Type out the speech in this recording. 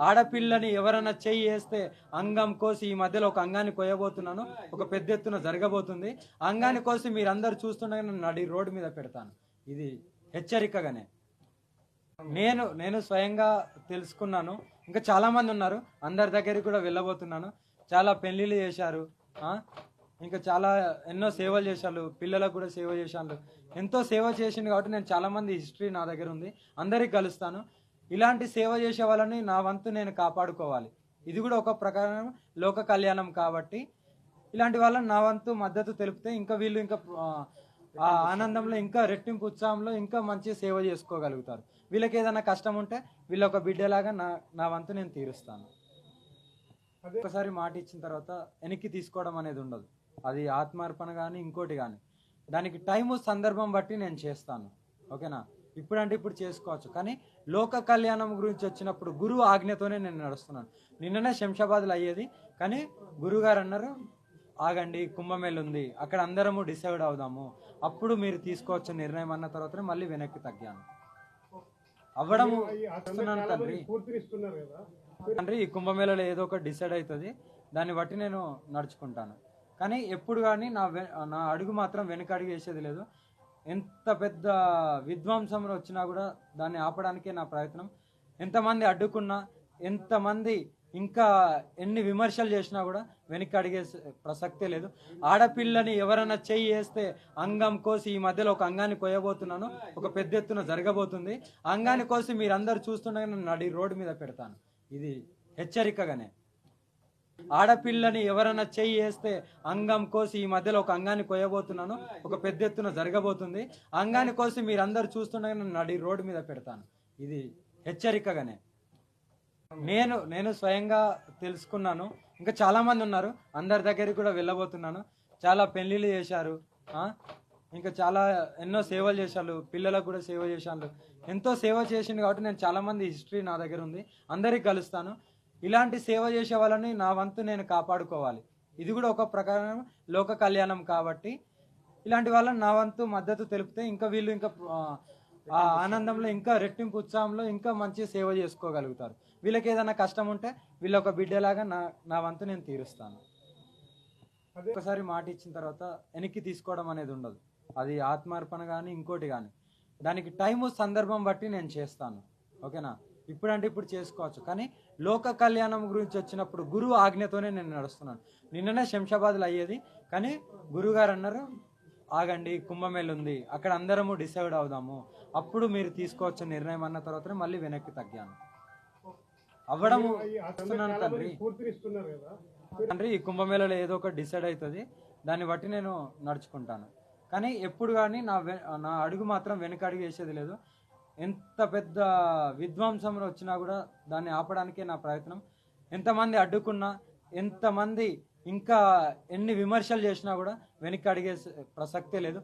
ఆడపిల్లని ఎవరైనా చెయ్యి వేస్తే అంగం కోసి ఈ మధ్యలో ఒక అంగాన్ని కొయ్యబోతున్నాను ఒక పెద్ద ఎత్తున జరగబోతుంది. అంగాన్ని కోసి మీరందరూ చూస్తుండగా నేను నడి రోడ్డు మీద పెడతాను. ఇది హెచ్చరికగానే. నేను నేను స్వయంగా తెలుసుకున్నాను. ఇంకా చాలామంది ఉన్నారు. అందరి దగ్గరికి కూడా వెళ్ళబోతున్నాను. చాలా పెళ్ళిళ్ళు చేశారు. ఇంకా చాలా ఎన్నో సేవలు చేశారు. పిల్లలకు కూడా సేవ చేశాను ఎంతో సేవ చేసింది కాబట్టి నేను చాలామంది హిస్టరీ నా దగ్గర ఉంది. అందరికి కలుస్తాను. ఇలాంటి సేవ చేసే వాళ్ళని నా వంతు నేను కాపాడుకోవాలి. ఇది కూడా ఒక ప్రకారం లోక కళ్యాణం కాబట్టి ఇలాంటి వాళ్ళని నా వంతు మద్దతు తెలిపితే ఇంకా వీళ్ళు ఇంకా ఆనందంలో ఇంకా రెట్టింపు ఉత్సాహంలో ఇంకా మంచి సేవ చేసుకోగలుగుతారు. వీళ్ళకి ఏదైనా కష్టం ఉంటే వీళ్ళ ఒక బిడ్డలాగా నా నా వంతు నేను తీరుస్తాను. ఒకసారి మాట ఇచ్చిన తర్వాత వెనక్కి తీసుకోవడం అనేది ఉండదు. అది ఆత్మార్పణ కానీ ఇంకోటి కానీ దానికి టైము సందర్భం బట్టి నేను చేస్తాను. ఓకేనా? ఇప్పుడంటే ఇప్పుడు చేసుకోవచ్చు. కానీ లోక కళ్యాణం గురించి వచ్చినప్పుడు గురువు ఆజ్ఞతోనే నేను నడుస్తున్నాను. నిన్ననే శంషాబాద్లో అయ్యేది. కానీ గురుగారు అన్నారు ఆగండి కుంభమేళ ఉంది అక్కడ అందరము డిసైడ్ అవుదాము. అప్పుడు మీరు తీసుకోవచ్చు నిర్ణయం అన్న తర్వాతనే మళ్ళీ వెనక్కి తగ్గాను. అవ్వడము వస్తున్నాను తండ్రి. తండ్రి ఈ కుంభమేళలో ఏదో ఒకటి డిసైడ్ అవుతుంది. దాన్ని బట్టి నేను నడుచుకుంటాను. కానీ ఎప్పుడు కానీ నా నా అడుగు మాత్రం వెనక అడుగు వేసేది లేదు. ఎంత పెద్ద విధ్వంసంలో వచ్చినా కూడా దాన్ని ఆపడానికే నా ప్రయత్నం. ఎంతమంది అడ్డుకున్నా ఎంతమంది ఇంకా ఎన్ని విమర్శలు చేసినా కూడా వెనక్కి అడిగే ప్రసక్తే లేదు. ఆడపిల్లని ఎవరైనా చెయ్యి వేస్తే అంగం కోసి ఈ మధ్యలో ఒక అంగాన్ని కొయ్యబోతున్నాను ఒక పెద్ద ఎత్తున జరగబోతుంది. అంగాన్ని కోసి మీరందరూ చూస్తుండగా నేను నడి రోడ్డు మీద పెడతాను. ఇది హెచ్చరికగానే. ఆడపిల్లని ఎవరైనా చెయ్యి వేస్తే అంగం కోసి ఈ మధ్యలో ఒక అంగాన్ని కొయ్యబోతున్నాను ఒక పెద్ద ఎత్తున జరగబోతుంది. అంగాన్ని కోసి మీరందరూ చూస్తుండగా నేను నడి రోడ్డు మీద పెడతాను. ఇది హెచ్చరికగానే. నేను నేను స్వయంగా తెలుసుకున్నాను. ఇంకా చాలామంది ఉన్నారు అందరి దగ్గరికి కూడా వెళ్ళబోతున్నాను. చాలా పెళ్ళిళ్ళు చేశారు ఇంకా చాలా ఎన్నో సేవలు చేశారు పిల్లలకు కూడా సేవ చేశాను ఎంతో సేవ చేసింది కాబట్టి నేను చాలామంది హిస్టరీ నా దగ్గర ఉంది. అందరికి కలుస్తాను. ఇలాంటి సేవ చేసే వాళ్ళని నా వంతు నేను కాపాడుకోవాలి. ఇది కూడా ఒక ప్రకారం లోక కళ్యాణం కాబట్టి ఇలాంటి వాళ్ళని నా వంతు మద్దతు తెలిపితే ఇంకా వీళ్ళు ఇంకా ఆనందంలో ఇంకా రెట్టింపు ఉత్సాహంలో ఇంకా మంచి సేవ చేసుకోగలుగుతారు. వీళ్ళకి ఏదైనా కష్టం ఉంటే వీళ్ళ ఒక బిడ్డలాగా నా నా వంతు నేను తీరుస్తాను. ఒకసారి మాట ఇచ్చిన తర్వాత వెనక్కి తీసుకోవడం అనేది ఉండదు. అది ఆత్మార్పణ కానీ ఇంకోటి కానీ దానికి టైము సందర్భం బట్టి నేను చేస్తాను. ఓకేనా? ఇప్పుడంటే ఇప్పుడు చేసుకోవచ్చు. కానీ లోక కళ్యాణం గురించి వచ్చినప్పుడు గురువు ఆజ్ఞతోనే నేను నడుస్తున్నాను. నిన్ననే శంషాబాద్లో అయ్యేది. కానీ గురుగారు అన్నారు ఆగండి కుంభమేళ ఉంది. అక్కడ అందరము డిసైడ్ అవుదాము. అప్పుడు మీరు తీసుకోవచ్చు నిర్ణయం అన్న తర్వాతనే మళ్ళీ వెనక్కి తగ్గాను. అవ్వడము తండ్రి. తండ్రి ఈ కుంభమేళలో ఏదో ఒకటి డిసైడ్ అవుతుంది. దాన్ని బట్టి నేను నడుచుకుంటాను. కానీ ఎప్పుడు కానీ నా నా అడుగు మాత్రం వెనక అడుగు వేసేది లేదు. ఎంత పెద్ద విధ్వంసం వచ్చినా కూడా దాన్ని ఆపడానికే నా ప్రయత్నం. ఎంతమంది అడ్డుకున్నా ఎంతమంది ఇంకా ఎన్ని విమర్శలు చేసినా కూడా వెనక్కి అడిగే ప్రసక్తే లేదు.